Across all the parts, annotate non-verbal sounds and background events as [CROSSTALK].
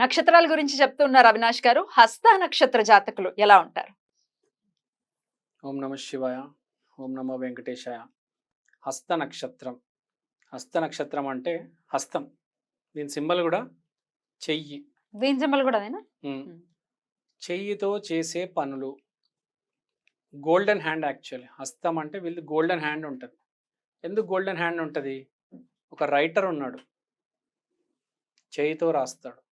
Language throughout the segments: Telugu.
నక్షత్రాల గురించి చెప్తున్నారు అవినాష్ గారు. హస్త నక్షత్ర జాతకులు ఎలా ఉంటారు? ఓం నమ శివాయ. ఓం నమో వెంకటేశాయ. హస్త నక్షత్రం. హస్త నక్షత్రం అంటే హస్తం. దీని సింబల్ కూడా చెయ్యి. దీని సింబల్ కూడా. చెయ్యితో చేసే పనులు. Golden hand actually. హస్తం అంటే వీళ్ళు గోల్డెన్ హ్యాండ్ ఉంటుంది. ఎందుకు గోల్డెన్ హ్యాండ్ ఉంటుంది? ఒక రైటర్ ఉన్నాడు. చేయితో రాస్తాడు.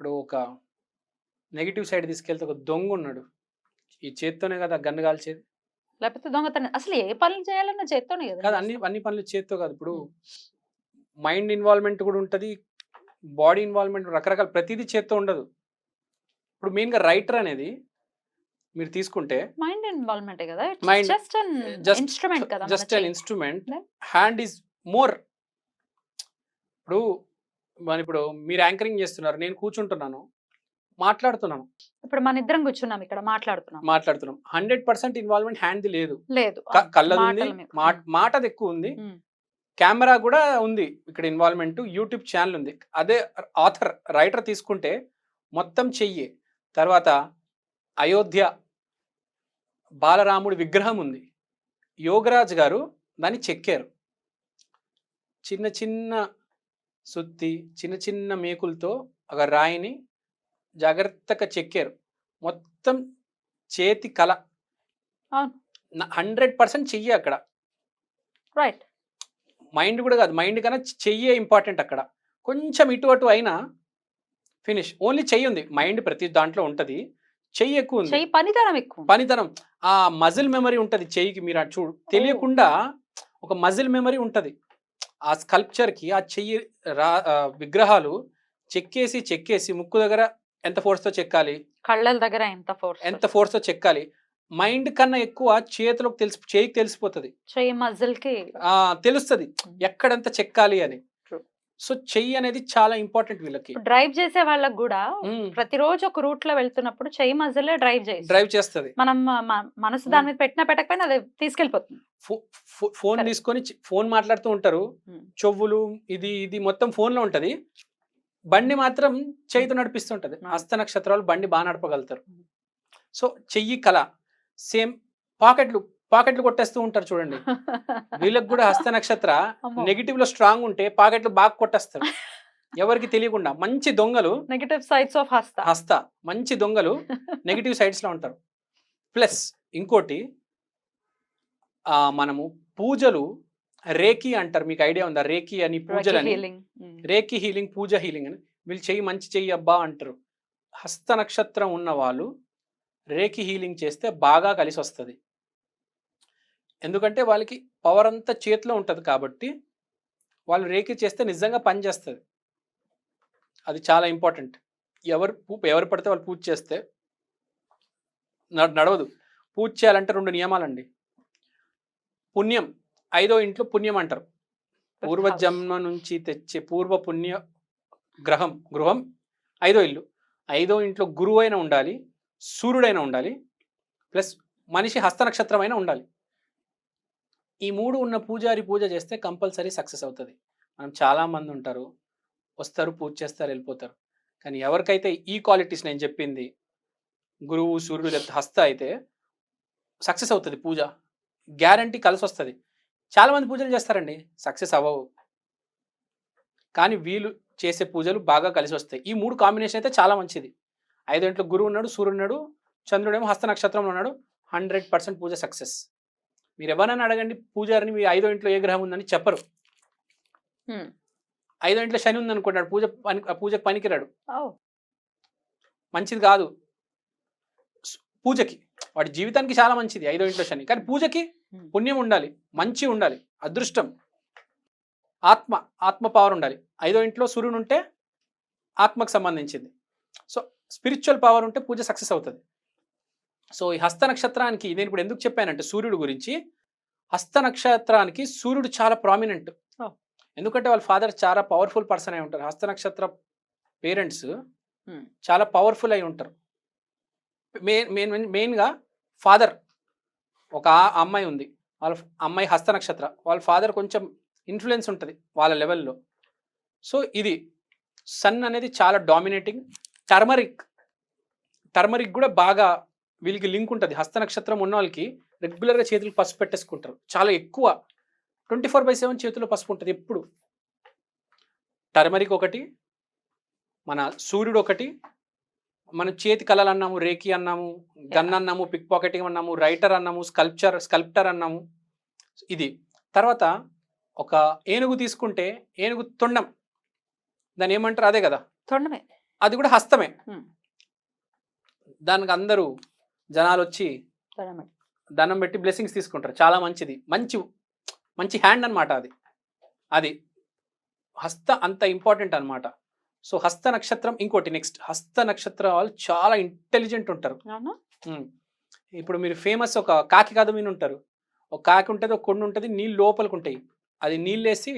ఇప్పుడు ఒక నెగిటివ్ సైడ్ తీసుకెళ్తే ఒక దొంగ ఉన్నాడు. ఈ చేత్తోనే కదా గన్ను కాల్చేది. లేకపోతే దొంగతనం అసలు ఏ పనులు చేయాలన్నా చేత్తోనే కదా కాదు అన్ని అన్ని పనులు చేత్తో కాదు. ఇప్పుడు మైండ్ ఇన్వాల్వ్మెంట్ కూడా ఉంటుంది బాడీ ఇన్వాల్వ్మెంట్ రకరకాల ప్రతిదీ చేత్తో ఉండదు. ఇప్పుడు మెయిన్గా రైటర్ అనేది మీరు తీసుకుంటే మైండ్ ఇన్వాల్వ్మెంట్ కదా? Mind- just an just- instrument కదా just an. Instrument. Then? Hand is more. ఇప్పుడు మన ఇప్పుడు మీరు యాంకరింగ్ చేస్తున్నారు నేను కూర్చుంటున్నాను మాట్లాడుతున్నాను. ఇప్పుడు మన ఇద్దరం కూర్చున్నాం ఇక్కడ మాట్లాడుతున్నాం. మాట్లాడుతున్నాం. హండ్రెడ్ పర్సెంట్ ఇన్వాల్వ్మెంట్ హ్యాన్ది లేదు. లేదు కళ్ళది ఉంది మాటది ఎక్కువ ఉంది. కెమెరా కూడా ఉంది ఇక్కడ ఇన్వాల్వ్మెంట్ యూట్యూబ్ ఛానల్ ఉంది. అదే ఆథర్ రైటర్ తీసుకుంటే మొత్తం చెయ్యి. తర్వాత అయోధ్య బాలరాముడి విగ్రహం ఉంది. యోగరాజ్ గారు దాన్ని చెక్కారు. చిన్న చిన్న సుత్తి చిన్న చిన్న మేకులతో ఒక రాయిని జాగ్రత్తగా చెక్కారు. మొత్తం చేతి కళ. హండ్రెడ్ పర్సెంట్ చెయ్యి అక్కడ. రైట్. మైండ్ కూడా కాదు. మైండ్ కన్నా చెయ్యే ఇంపార్టెంట్ అక్కడ. కొంచెం ఇటు అటు అయినా ఫినిష్. ఓన్లీ చెయ్యి ఉంది. మైండ్ ప్రతి దాంట్లో ఉంటది. చెయ్యి ఎక్కువ ఉంది. పనితనం ఎక్కువ పనితనం. ఆ మజిల్ మెమరీ ఉంటది చెయ్యికి. మీరు చూడు. తెలియకుండా ఒక మజిల్ మెమరీ ఉంటది. ఆ స్కల్ప్చర్కి ఆ చెయ్యి రా విగ్రహాలు చెక్కేసి చెక్కేసి ముక్కు దగ్గర ఎంత ఫోర్స్తో చెక్కాలి? కళ్ళల దగ్గర ఎంత ఫోర్స్ ఎంత ఫోర్స్తో చెక్కాలి? మైండ్ కన్నా ఎక్కువ చేతిలోకి తెలిసి చేయికి తెలిసిపోతుంది. చెయ్యి మజిల్కి ఆ! తెలుస్తుంది. ఎక్కడెంత చెక్కాలి అని. సో చెయ్యి అనేది చాలా ఇంపార్టెంట్ వీళ్ళకి. డ్రైవ్ చేసే వాళ్ళకి కూడా ప్రతిరోజు ఒక రూట్లో వెళ్తున్నప్పుడు చెయ్యి మజిలే డ్రైవ్ చేసి డ్రైవ్ చేస్తుంది. మనం మనసు దాని మీద పెట్టినా పెట్టకపోయినా అది తీసుకెళ్ళిపోతుంది. ఫోన్. తీసుకొని ఫోన్ మాట్లాడుతూ ఉంటారు. చెవులు ఇది ఇది మొత్తం phone లో ఉంటది. బండి మాత్రం చేయితో నడిపిస్తుంటది. హస్త నక్షత్రాలు బండి బాగా నడపగలుగుతారు. సో చెయ్యి కళ. సేమ్ పాకెట్లు పాకెట్లు కొట్టేస్తూ ఉంటారు చూడండి. వీళ్ళకి కూడా హస్త [LAUGHS] నక్షత్ర. నెగిటివ్లో స్ట్రాంగ్ ఉంటే పాకెట్లు బాగా కొట్టేస్తారు. ఎవరికి తెలియకుండా మంచి దొంగలు నెగటివ్ సైడ్స్ ఆఫ్ హస్త హస్త మంచి దొంగలు నెగిటివ్ సైడ్స్లో ఉంటారు. ప్లస్ ఇంకోటి ఆ మనము పూజలు రేకి అంటారు. మీకు ఐడియా ఉందా? రేకి అని పూజలు అని రేకి హీలింగ్ పూజ హీలింగ్ అని. వీళ్ళు చెయ్యి మంచి చెయ్యి అబ్బా అంటారు. హస్త నక్షత్రం ఉన్న వాళ్ళు రేకి హీలింగ్ చేస్తే బాగా కలిసి వస్తుంది ఎందుకంటే వాళ్ళకి పవర్ అంతా చేతిలో ఉంటుంది కాబట్టి వాళ్ళు రేకి చేస్తే నిజంగా పని చేస్తుంది. అది చాలా ఇంపార్టెంట్ ఎవరు పూ- ఎవరు పడితే వాళ్ళు పూజ చేస్తే నడవదు. పూజ చేయాలంటే రెండు నియమాలండి. పుణ్యం ఐదో ఇంట్లో పుణ్యం అంటారు. పూర్వజన్మ నుంచి తెచ్చే పూర్వ పుణ్య గ్రహం గృహం ఐదో ఇల్లు. ఐదో ఇంట్లో గురువు అయినా ఉండాలి సూర్యుడైనా ఉండాలి ప్లస్ మనిషి హస్త నక్షత్రమైనా ఉండాలి. ఈ మూడు ఉన్న పూజారి పూజ చేస్తే కంపల్సరీ సక్సెస్ అవుతుంది. మనం చాలామంది ఉంటారు. వస్తారు పూజ చేస్తారు వెళ్ళిపోతారు. కానీ ఎవరికైతే ఈ క్వాలిటీస్ నేను చెప్పింది గురువు సూర్యుడు లేకపోతే హస్త అయితే సక్సెస్ అవుతుంది పూజ. గ్యారంటీ కలిసి వస్తుంది. చాలామంది పూజలు చేస్తారండి. సక్సెస్ అవ్వవు. కానీ వీళ్ళు చేసే పూజలు బాగా కలిసి వస్తాయి. ఈ మూడు కాంబినేషన్ అయితే చాలా మంచిది. ఐదు ఇంట్లో గురువు ఉన్నాడు సూర్యుడు ఉన్నాడు చంద్రుడేమో హస్త నక్షత్రంలో ఉన్నాడు. హండ్రెడ్ పర్సెంట్ పూజ సక్సెస్. మీరు ఎవరైనా అడగండి పూజారిని మీ ఐదో ఇంట్లో ఏ గ్రహం ఉందని చెప్పరు. ఐదో ఇంట్లో శని ఉంది అనుకుంటాడు పూజ పని పూజకు పనికిరాడు. మంచిది కాదు. పూజకి. వాడి జీవితానికి చాలా మంచిది ఐదో ఇంట్లో శని. కానీ పూజకి. పుణ్యం ఉండాలి మంచి ఉండాలి అదృష్టం. ఆత్మ ఆత్మ పవర్ ఉండాలి. ఐదో ఇంట్లో సూర్యుడు ఉంటే ఆత్మకు సంబంధించింది. సో స్పిరిచువల్ పవర్ ఉంటే పూజ సక్సెస్ అవుతుంది. సో ఈ హస్త నక్షత్రానికి నేను ఇప్పుడు ఎందుకు చెప్పానంటే సూర్యుడు గురించి. హస్త నక్షత్రానికి సూర్యుడు చాలా ప్రామినెంట్. ఎందుకంటే వాళ్ళ ఫాదర్ చాలా పవర్ఫుల్ పర్సన్ అయి ఉంటారు. హస్త నక్షత్ర పేరెంట్స్. చాలా పవర్ఫుల్ అయి ఉంటారు. మెయిన్ మెయిన్ మెయిన్గా ఫాదర్ ఒక అమ్మాయి ఉంది. వాళ్ళ అమ్మాయి హస్త నక్షత్ర. వాళ్ళ ఫాదర్ కొంచెం ఇన్ఫ్లుయెన్స్ ఉంటుంది వాళ్ళ లెవెల్లో సో ఇది సన్ అనేది చాలా డామినేటింగ్ టర్మరిక్ టర్మరిక్ కూడా బాగా వీళ్ళకి లింక్ ఉంటుంది. హస్త నక్షత్రం ఉన్న వాళ్ళకి రెగ్యులర్గా చేతులు పసుపు పెట్టేసుకుంటారు. చాలా ఎక్కువ. ట్వంటీ ఫోర్ బై సెవెన్ చేతిలో పసుపు ఉంటుంది ఎప్పుడు. టర్మరిక్ ఒకటి మన సూర్యుడు ఒకటి మన చేతి కళలు అన్నాము రేకి అన్నాము గన్ అన్నాము పిక్ పాకెటింగ్ అన్నాము రైటర్ అన్నాము స్కల్ప్చర్ స్కల్ప్టర్ అన్నాము. ఇది. తర్వాత ఒక ఏనుగు తీసుకుంటే ఏనుగు తొండం. దాన్ని ఏమంటారు? అదే కదా? తొండమే. అది కూడా హస్తమే. దానికి అందరూ జనాలు వచ్చి దండం పెట్టి బ్లెస్సింగ్స్ తీసుకుంటారు. చాలా మంచిది. మంచి మంచి హ్యాండ్ అన్నమాట అది. అది హస్త అంత ఇంపార్టెంట్ అన్నమాట. సో హస్త నక్షత్రం ఇంకోటి నెక్స్ట్ హస్త నక్షత్రం వాళ్ళు చాలా ఇంటెలిజెంట్ ఉంటారు. ఇప్పుడు మీరు ఫేమస్ ఒక కాకి కథ మీద ఉంటారు. ఒక కాకి ఉంటుంది ఒక కొండ ఉంటుంది నీళ్ళు లోపలికి ఉంటాయి అది నీళ్ళు వేసి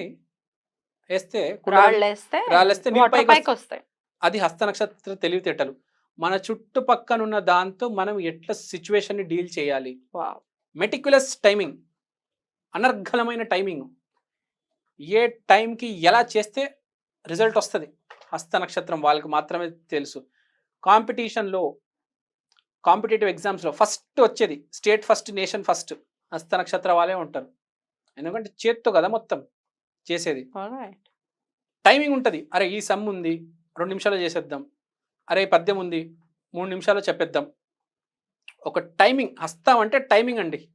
వేస్తే రాళ్ళేస్తే నీళ్ళు పైకి వస్తాయి అది హస్త నక్షత్ర తెలివితేటలు. మన చుట్టుపక్కన ఉన్న దాంతో మనం ఎట్లా సిచ్యువేషన్ని డీల్ చేయాలి? Meticulous timing. అనర్ఘలమైన టైమింగ్. ఏ టైంకి ఎలా చేస్తే రిజల్ట్ వస్తుంది? హస్త నక్షత్రం వాళ్ళకి మాత్రమే తెలుసు. కాంపిటీషన్లో కాంపిటేటివ్ ఎగ్జామ్స్లో ఫస్ట్ వచ్చేది. State first nation first. హస్త నక్షత్ర వాళ్ళే ఉంటారు. ఎందుకంటే చేత్తో కదా మొత్తం చేసేది. టైమింగ్ ఉంటుంది. అరే ఈ సమ్ ఉంది. రెండు నిమిషాలు చేసేద్దాం. అరే పద్యం ఉంది. మూడు నిమిషాలు చెప్పేద్దాం. ఒక టైమింగ్ హస్తం అంటే టైమింగ్ అండి.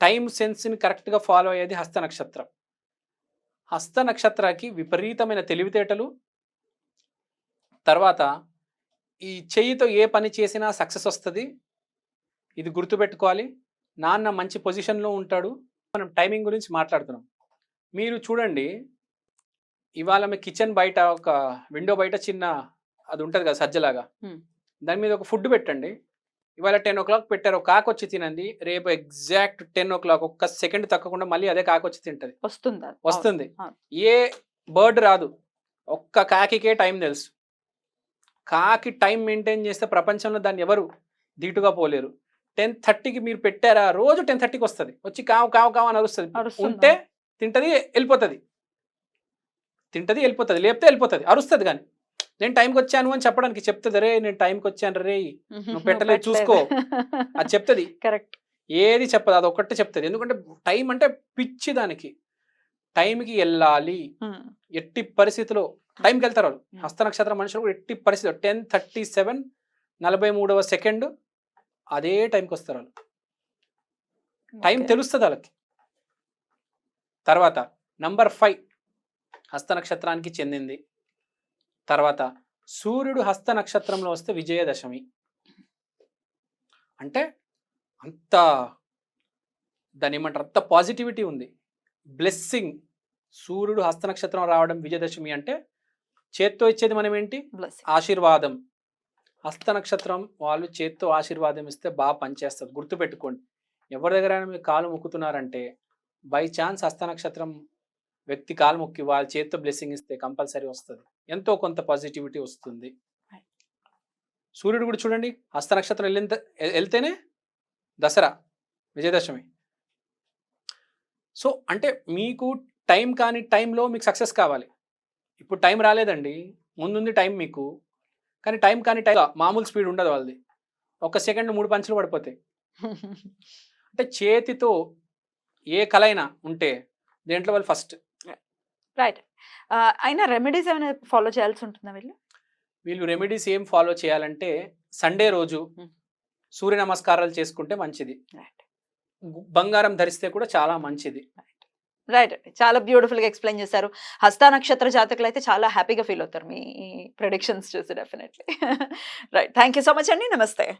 టైం సెన్స్ని కరెక్ట్గా ఫాలో అయ్యేది హస్త నక్షత్రం. హస్త నక్షత్రానికి విపరీతమైన తెలివితేటలు. తర్వాత ఈ చెయ్యితో ఏ పని చేసినా సక్సెస్ వస్తుంది. ఇది గుర్తుపెట్టుకోవాలి. నాన్న మంచి పొజిషన్లో ఉంటాడు. మనం టైమింగ్ గురించి మాట్లాడుతున్నాం. మీరు చూడండి. ఇవాళ మీ కిచెన్ బయట ఒక విండో బయట చిన్న అది ఉంటుంది కదా సజ్జలాగా. దాని మీద ఒక ఫుడ్ పెట్టండి. ఇవాళ టెన్ ఓ క్లాక్ పెట్టారు. ఒక కాకు వచ్చి తినండి. రేపు ఎగ్జాక్ట్ టెన్ ఓ క్లాక్ ఒక్క సెకండ్ తక్కకుండా మళ్ళీ అదే కాకు వచ్చి తింటది. వస్తుందా? వస్తుంది. ఏ బర్డ్ రాదు. ఒక్క కాకికే టైం తెలుసు. కాకి టైం మెయింటైన్ చేస్తే ప్రపంచంలో దాన్ని ఎవరు దీటుగా పోలేరు. టెన్ థర్టీకి మీరు పెట్టారా? రోజు టెన్ థర్టీకి వస్తుంది. వచ్చి కావు కావు కావు అని అరుస్తుందా? ఉంటే తింటది వెళ్ళిపోతుంది. తింటది వెళ్ళిపోతుంది. లేపితే వెళ్ళిపోతుంది. అరుస్తుంది కానీ. నేను టైంకి వచ్చాను అని చెప్పడానికి చెప్తుంది రే నేను టైంకి వచ్చాను రే నువ్వు [LAUGHS] పెట్టలేదు, చూసుకో. అది చెప్తుంది. కరెక్ట్ ఏది చెప్పదు అది ఒక్కటే చెప్తుంది. ఎందుకంటే టైం అంటే పిచ్చి దానికి. టైంకి వెళ్ళాలి. ఎట్టి పరిస్థితిలో టైంకి వెళ్తారు వాళ్ళు. హస్త నక్షత్ర మనుషులు కూడా ఎట్టి పరిస్థితిలో టెన్ థర్టీ సెవెన్ నలభై మూడవ సెకండ్ అదే టైంకి వస్తారు వాళ్ళు. టైం తెలుస్తుంది వాళ్ళకి. తర్వాత నంబర్ ఫైవ్. హస్త నక్షత్రానికి చెందింది. తర్వాత సూర్యుడు హస్త నక్షత్రంలో వస్తే విజయదశమి. అంటే అంత దాని ఏమంటారు అంత పాజిటివిటీ ఉంది. బ్లెస్సింగ్. సూర్యుడు హస్త నక్షత్రం రావడం విజయదశమి అంటే చేత్తో ఇచ్చేది మనం ఏంటి? ఆశీర్వాదం. హస్త నక్షత్రం వాళ్ళు చేత్తో ఆశీర్వాదం ఇస్తే బాగా పనిచేస్తుంది. గుర్తుపెట్టుకోండి. ఎవరి దగ్గర మీరు కాలు మొక్కుతున్నారంటే బై ఛాన్స్ హస్త నక్షత్రం వ్యక్తి కాలు మొక్కి వాళ్ళ చేత్తో బ్లెస్సింగ్ ఇస్తే కంపల్సరీ వస్తుంది. ఎంతో కొంత పాజిటివిటీ వస్తుంది. సూర్యుడు కూడా చూడండి హస్త నక్షత్రం వెళ్ళిన వెళ్తేనే దసరా విజయదశమి. సో అంటే మీకు టైం కాని టైంలో మీకు సక్సెస్ కావాలి. ఇప్పుడు టైం రాలేదండి ముందుంది టైం మీకు. కానీ టైం కానీ టైం మామూలు స్పీడ్ ఉండదు వాళ్ళది. ఒక సెకండ్ మూడు పంచులు పడిపోతాయి [LAUGHS] అంటే చేతితో ఏ కలైనా ఉంటే దేంట్లో వాళ్ళు ఫస్ట్ రైట్. అయినా రెమెడీస్ ఏమైనా ఫాలో చేయాల్సి ఉంటుందా వీళ్ళు? వీళ్ళు రెమెడీస్ ఏం ఫాలో చేయాలంటే సండే రోజు. సూర్య నమస్కారాలు చేసుకుంటే మంచిది. బంగారం ధరిస్తే కూడా చాలా మంచిది. రైట్. అండి చాలా బ్యూటిఫుల్గా ఎక్స్ప్లెయిన్ చేశారు. హస్త నక్షత్ర జాతకులు అయితే చాలా హ్యాపీగా ఫీల్ అవుతారు. మీ ప్రొడిక్షన్స్ చూసి definitely. [LAUGHS] Right. Thank you so much అండి. నమస్తే.